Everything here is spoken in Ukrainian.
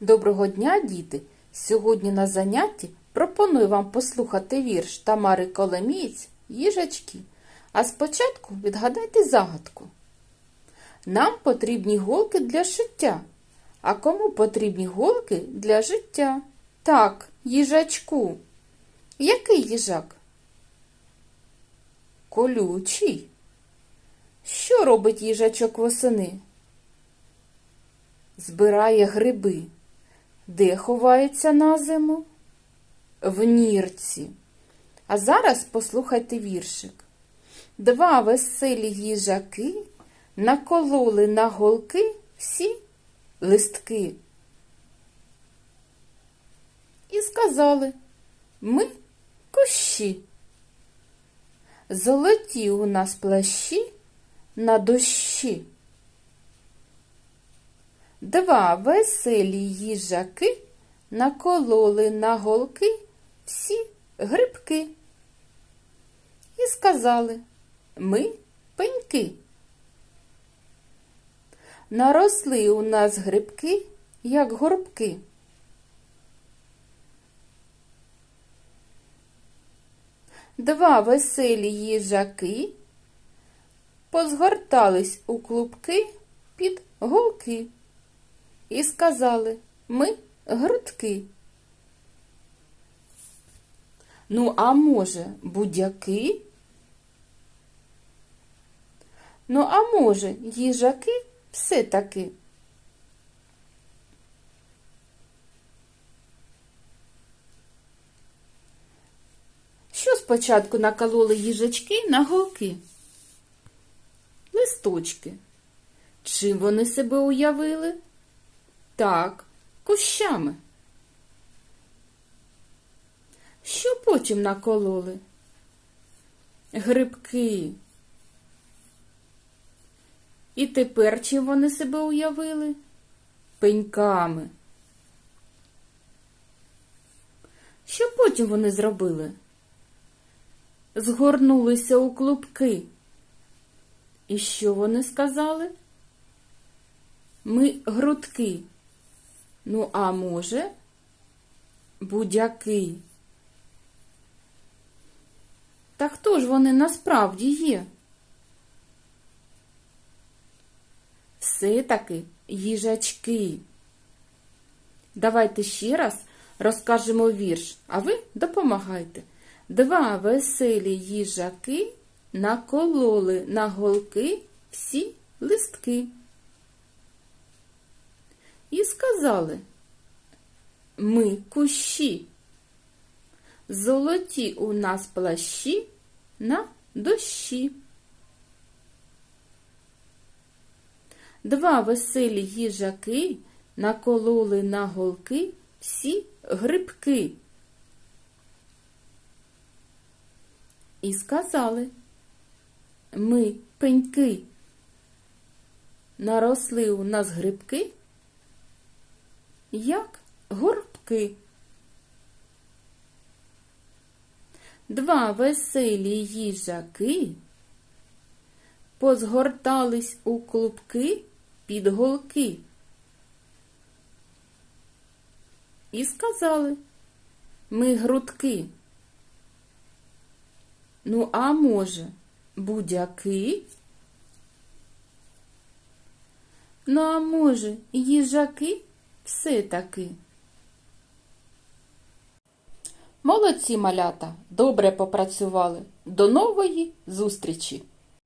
Доброго дня, діти! Сьогодні на занятті пропоную вам послухати вірш Тамари Коломієць «Їжачки». А спочатку відгадайте загадку. Нам потрібні голки для шиття. А кому потрібні голки для життя? Так, їжачку. Який їжак? Колючий. Що робить їжачок восени? Збирає гриби. Де ховається на зиму? В нірці. А зараз послухайте віршик. Два веселі їжаки накололи на голки всі листки. І сказали ми кущі. Золоті у нас плащі на дощі. Два веселі їжаки накололи на голки всі грибки. І сказали ми пеньки. Наросли у нас грибки, як горбки. Два веселі їжаки позгортались у клубки під голки і сказали ми грудки. Ну, а може, будяки? Ну, а може, їжаки все таки? Що спочатку накололи їжачки на голки? Листочки. Чим вони себе уявили? Так, кущами. Що потім накололи? Грибки. І тепер чим вони себе уявили? Пеньками. Що потім вони зробили? Згорнулися у клубки. І що вони сказали? Ми грудки. Ну, а може, будяки. Та хто ж вони насправді є? Все-таки їжачки. Давайте ще раз розкажемо вірш, а ви допомагайте. Два веселі їжаки накололи на голки всі листки. Сказали ми кущі. Золоті у нас плащі на дощі. Два веселі їжаки накололи на голки всі грибки. І сказали ми пеньки. Наросли у нас грибки, як горбки. Два веселі їжаки позгортались у клубки під голки. І сказали ми грудки. Ну, а може, будяки? Ну, а може, їжаки все-таки? Молодці малята, добре попрацювали. До нової зустрічі!